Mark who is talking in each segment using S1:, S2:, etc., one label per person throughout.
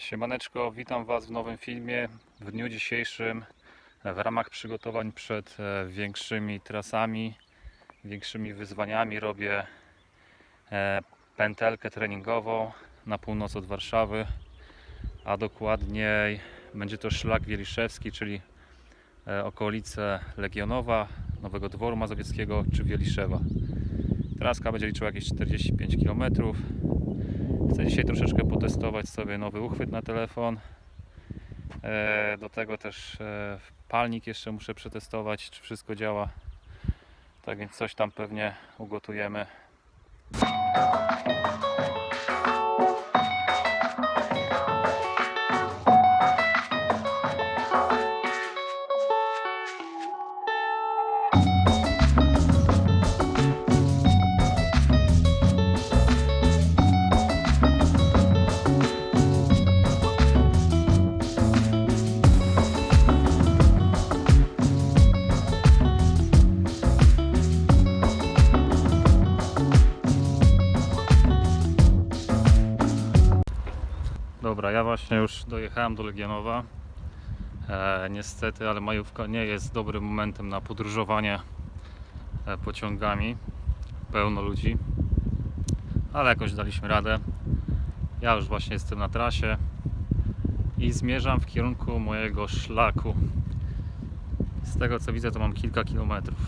S1: Siemaneczko, witam Was w nowym filmie. W dniu dzisiejszym w ramach przygotowań przed e, większymi trasami, większymi wyzwaniami robię e, pętelkę treningową na północ od Warszawy, a dokładniej będzie to szlak Wieliszewski, czyli e, okolice Legionowa, Nowego Dworu Mazowieckiego czy Wieliszewa. Traska będzie liczyła jakieś 45 km. Chcę dzisiaj troszeczkę potestować sobie nowy uchwyt na telefon. E, Do tego też e, palnik jeszcze muszę przetestować, czy wszystko działa. Tak więc coś tam pewnie ugotujemy. Dobra, ja właśnie już dojechałem do Legionowa. E, niestety, ale majówka nie jest dobrym momentem na podróżowanie e, pociągami. Pełno ludzi, ale jakoś daliśmy radę. Ja już właśnie jestem na trasie i zmierzam w kierunku mojego szlaku. Z tego co widzę, to mam kilka kilometrów.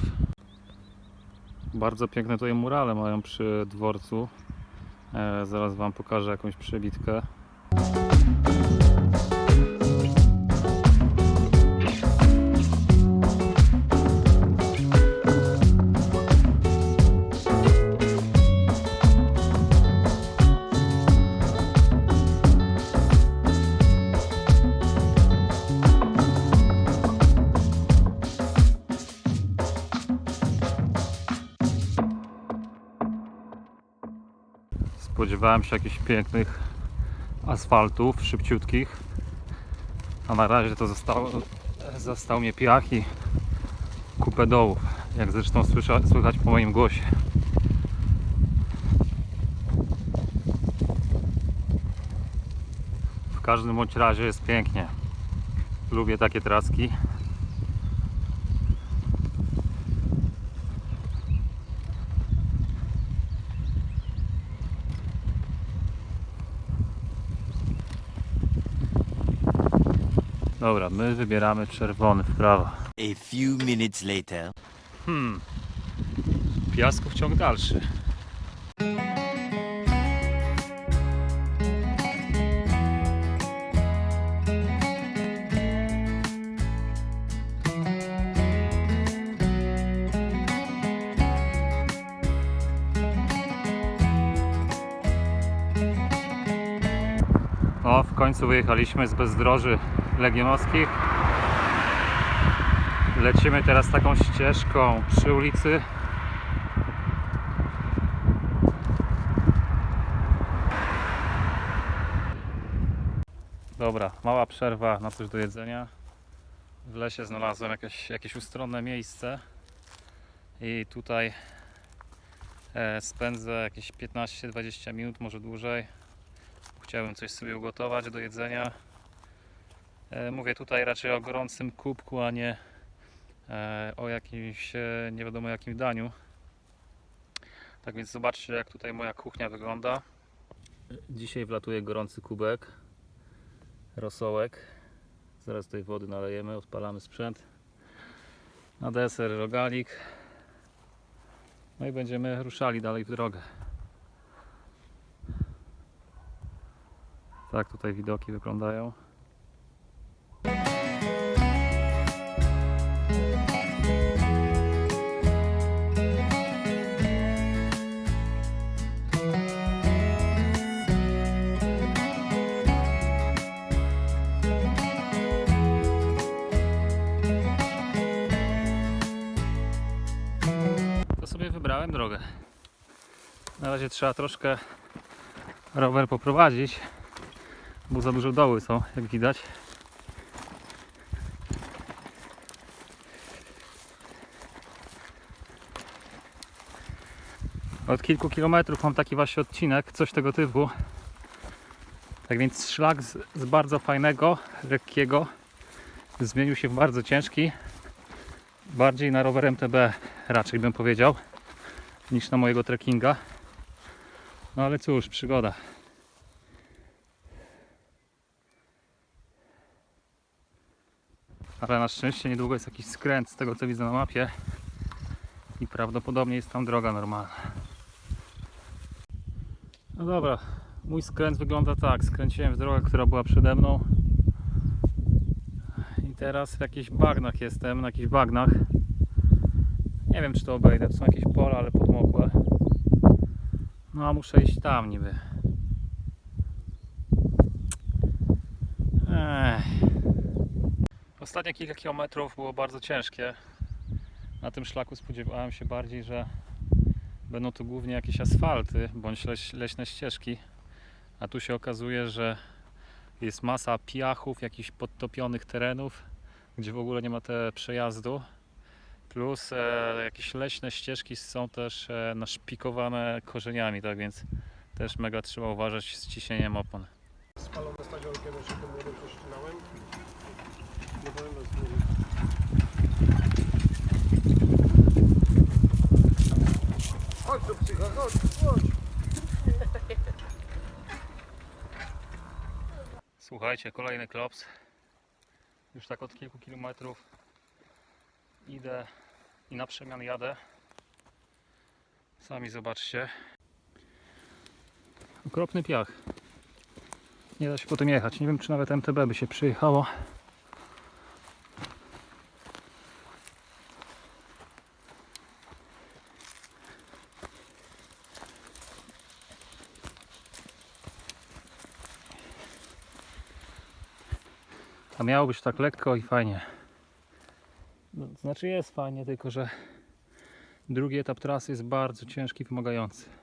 S1: Bardzo piękne tutaj murale mają przy dworcu. E, zaraz Wam pokażę jakąś przebitkę. Spodziewałem się jakichś pięknych asfaltów, szybciutkich. A na razie to zostało, został mnie piach i kupę dołów. Jak zresztą słysza, słychać po moim głosie. W każdym bądź razie jest pięknie. Lubię takie traski. Dobra, my wybieramy czerwony w prawo.
S2: A few minutes later.
S1: Hmm. Piasków ciąg dalszy. O, w końcu wyjechaliśmy z bezdroży legionowskich. Lecimy teraz taką ścieżką przy ulicy. Dobra, mała przerwa na coś do jedzenia. W lesie znalazłem jakieś, jakieś ustronne miejsce i tutaj e, spędzę jakieś 15-20 minut, może dłużej. Chciałbym coś sobie ugotować do jedzenia. E, Mówię tutaj raczej o gorącym kubku, a nie e, o jakimś e, nie wiadomo jakim daniu. Tak więc zobaczcie jak tutaj moja kuchnia wygląda. Dzisiaj wlatuje gorący kubek, rosołek. Zaraz tej wody nalejemy, odpalamy sprzęt. Na deser rogalik. No i będziemy ruszali dalej w drogę. Tak tutaj widoki wyglądają. Wybrałem drogę. Na razie trzeba troszkę rower poprowadzić, bo za dużo doły są, jak widać. Od kilku kilometrów mam taki właśnie odcinek, coś tego typu. Tak więc szlak z, z bardzo fajnego, lekkiego zmienił się w bardzo ciężki. Bardziej na rower MTB raczej bym powiedział niż na mojego trekkinga. No ale cóż, przygoda. Ale na szczęście niedługo jest jakiś skręt z tego co widzę na mapie i prawdopodobnie jest tam droga normalna. No dobra, mój skręt wygląda tak. Skręciłem w drogę, która była przede mną. I teraz w jakichś bagnach jestem, na jakichś bagnach. Nie wiem czy to obejdę, to są jakieś pola, ale podmokłe. No a muszę iść tam niby. Ech. Ostatnie kilka kilometrów było bardzo ciężkie. Na tym szlaku spodziewałem się bardziej, że będą to głównie jakieś asfalty bądź leś, leśne ścieżki. A tu się okazuje, że jest masa piachów, jakichś podtopionych terenów, gdzie w ogóle nie ma te przejazdu. Plus e, jakieś leśne ścieżki są też e, naszpikowane korzeniami, tak więc też mega trzeba uważać z ciśnieniem opon.
S3: Spalone stadion kiedyś się tym młodym prześcinałem. Nie powiem bez głowy. Chodź do psycha, chodź, chodź.
S1: Słuchajcie, kolejny klops. Już tak od kilku kilometrów idę i na przemian jadę. Sami zobaczcie. Okropny piach. Nie da się po tym jechać. Nie wiem, czy nawet MTB by się przyjechało. A miało być tak lekko i fajnie. Znaczy jest fajnie, tylko że drugi etap trasy jest bardzo ciężki wymagający.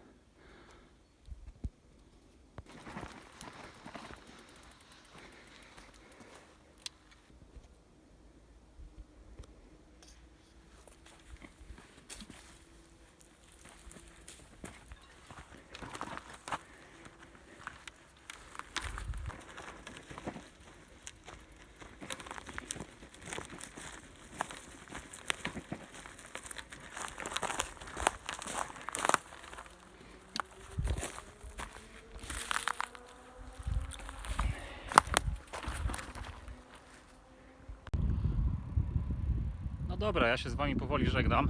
S1: Dobra, ja się z Wami powoli żegnam.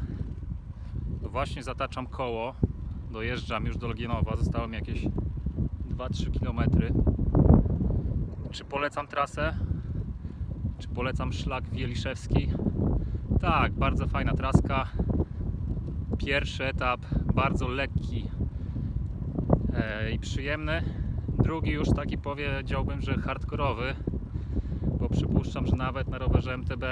S1: Właśnie zataczam koło. Dojeżdżam już do Legionowa. Zostało mi jakieś 2-3 km. Czy polecam trasę? Czy polecam szlak Wieliszewski? Tak, bardzo fajna traska. Pierwszy etap bardzo lekki e, i przyjemny. Drugi już taki powiedziałbym, że hardkorowy, bo przypuszczam, że nawet na rowerze MTB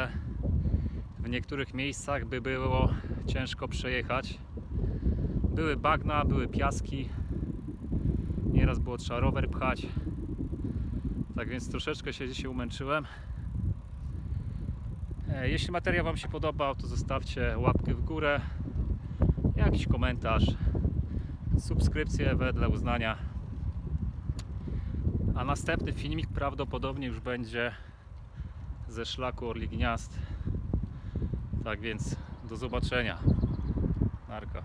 S1: w niektórych miejscach by było ciężko przejechać. Były bagna, były piaski. Nieraz było trzeba rower pchać. Tak więc troszeczkę się dzisiaj umęczyłem. E, Jeśli materiał Wam się podobał, to zostawcie łapkę w górę, jakiś komentarz, subskrypcję wedle uznania. A następny filmik prawdopodobnie już będzie ze szlaku Orli Gniazd. Tak więc do zobaczenia. Narka.